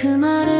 그 말을